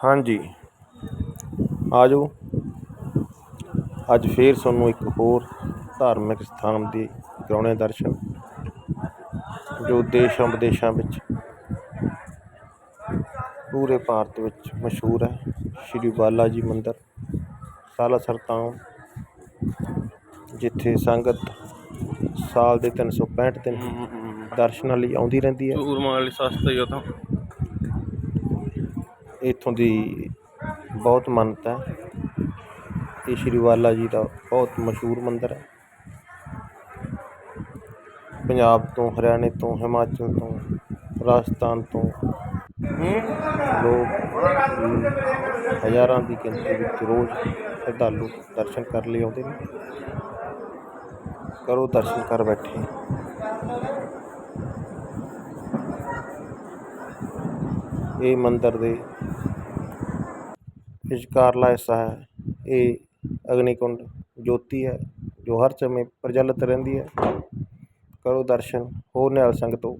ਹਾਂਜੀ। ਆ ਜਾਓ ਅੱਜ ਫੇਰ ਤੁਹਾਨੂੰ ਇੱਕ ਹੋਰ ਧਾਰਮਿਕ ਸਥਾਨ ਦੇ ਕਰਾਉਣੇ ਦਰਸ਼ਨ ਜੋ ਦੇਸ਼ਾਂ ਵਿਦੇਸ਼ਾਂ ਵਿੱਚ ਪੂਰੇ ਭਾਰਤ ਵਿੱਚ ਮਸ਼ਹੂਰ ਹੈ। ਸ਼੍ਰੀ ਬਾਲਾ ਜੀ ਮੰਦਰ ਸਾਲਾਸਰ ਤਾਮ ਜਿੱਥੇ ਸੰਗਤ ਸਾਲ ਦੇ 365 ਦਿਨ ਦਰਸ਼ਨਾਂ ਲਈ ਆਉਂਦੀ ਰਹਿੰਦੀ ਹੈ। ਚੂਰਮਾ ਵਾਲੀ ਸਸਤਾ ਹੀ ਉਹ ਤਾਂ। ਇੱਥੋਂ ਦੀ ਬਹੁਤ ਮਾਨਤਾ ਹੈ ਇਹ ਸ਼੍ਰੀ ਬਾਲਾ ਜੀ ਦਾ ਬਹੁਤ ਮਸ਼ਹੂਰ ਮੰਦਿਰ ਹੈ। ਪੰਜਾਬ ਤੋਂ, ਹਰਿਆਣੇ ਤੋਂ, ਹਿਮਾਚਲ ਤੋਂ, ਰਾਜਸਥਾਨ ਤੋਂ ਲੋਕ ਹਜ਼ਾਰਾਂ ਦੀ ਗਿਣਤੀ ਵਿੱਚ ਰੋਜ਼ ਸ਼ਰਧਾਲੂ ਦਰਸ਼ਨ ਕਰਨ ਲਈ ਆਉਂਦੇ ਨੇ। ਕਰੋ ਦਰਸ਼ਨ ਕਰ ਬੈਠੇ। ਇਹ ਮੰਦਿਰ ਦੇ ਵਿਚਕਾਰਲਾ ਹਿੱਸਾ ਹੈ। ਇਹ ਅਗਨੀਕੁੰਡ ਜੋਤੀ ਹੈ, ਜੋ ਹਰ ਸਮੇਂ ਪ੍ਰਜਵਲਿਤ ਰਹਿੰਦੀ ਹੈ। ਕਰੋ ਦਰਸ਼ਨ, ਹੋਰ ਨਿਹਾਲ ਸੰਗਤੋ